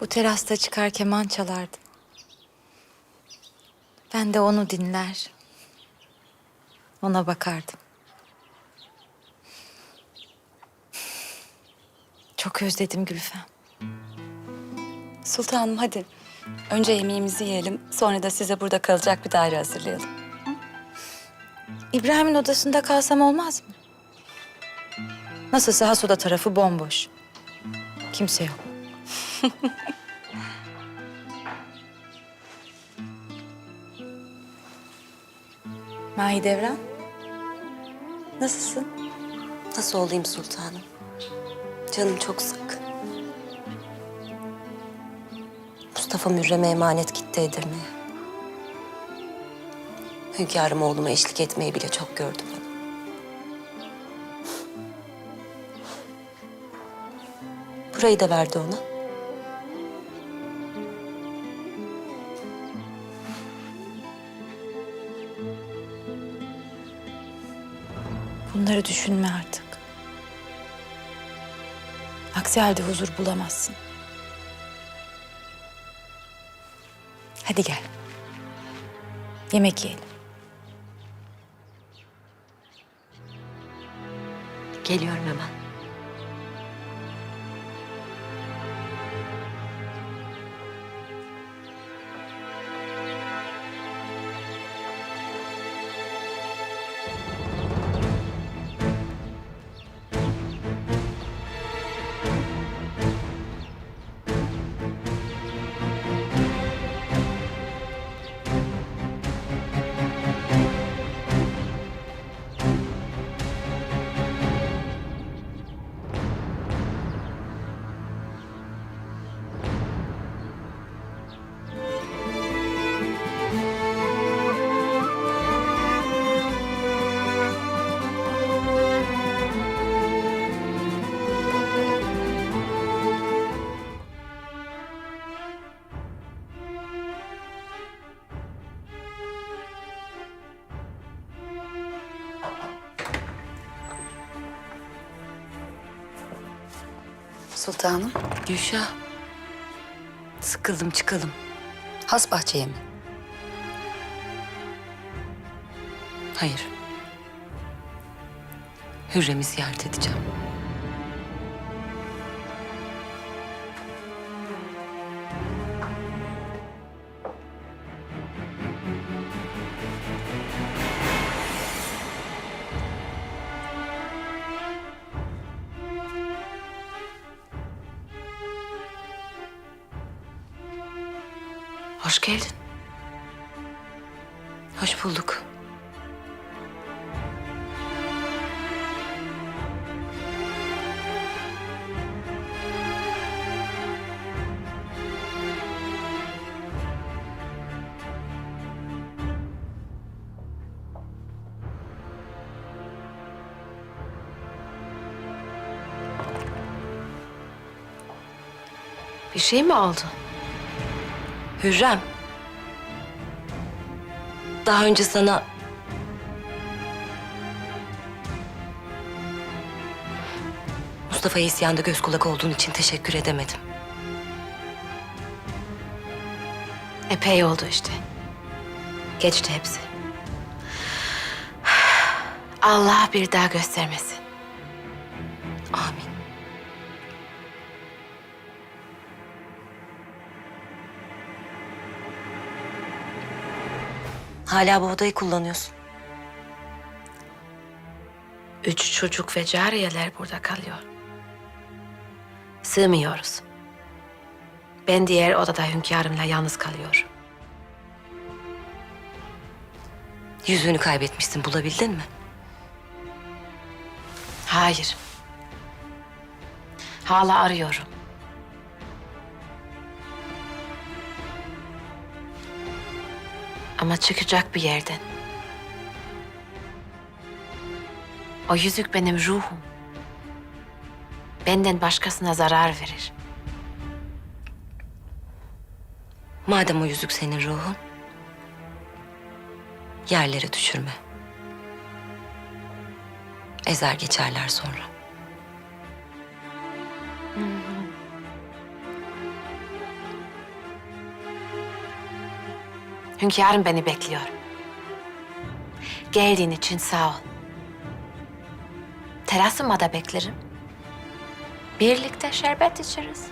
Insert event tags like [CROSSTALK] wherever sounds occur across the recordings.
Bu terasta çıkar keman çalardı. Ben de onu dinler. Ona bakardım. Çok özledim Gülfem. Sultanım hadi. Önce yemeğimizi yiyelim. Sonra da size burada kalacak bir daire hazırlayalım. İbrahim'in odasında kalsam olmaz mı? Nasılsa has oda tarafı bomboş. Kimse yok. [LAUGHS] Mahidevran. Nasılsın? Nasıl olayım sultanım? Canım çok sık. Mustafa Mürrem'e emanet gitti Edirne'ye. Hünkârım oğluma eşlik etmeyi bile çok gördü bana. Burayı da verdi ona. Bunları düşünme artık. Aksi halde huzur bulamazsın. Hadi gel. Yemek yiyelim. Geliyorum hemen. Sultanım, Gülşah. Sıkıldım çıkalım. has bahçeye mi? Hayır. Hürrem'i ziyaret edeceğim. Hoş geldin. Hoş bulduk. Bir şey mi oldu? Hürrem. Daha önce sana... Mustafa'ya isyanda göz kulak olduğun için teşekkür edemedim. Epey oldu işte. Geçti hepsi. [SIGHS] Allah bir daha göstermesin. Amin. Hala bu odayı kullanıyorsun. Üç çocuk ve cariyeler burada kalıyor. Sığmıyoruz. Ben diğer odada hünkârımla yalnız kalıyorum. Yüzüğünü kaybetmişsin, bulabildin mi? Hayır. Hala arıyorum. Ama çıkacak bir yerden. O yüzük benim ruhum. Benden başkasına zarar verir. Madem o yüzük senin ruhun, yerlere düşürme. Ezer geçerler sonra. Hünkârım beni bekliyor. Geldiğin için sağ ol. Terasıma da beklerim. Birlikte şerbet içeriz.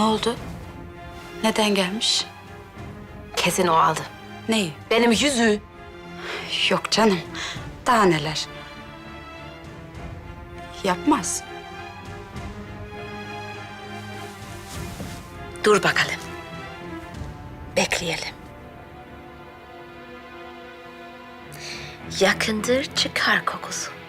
Ne oldu? Neden gelmiş? Kesin o aldı. Neyi? Benim yüzüğü. Yok canım. Daha neler? Yapmaz. Dur bakalım. Bekleyelim. Yakındır çıkar kokusu.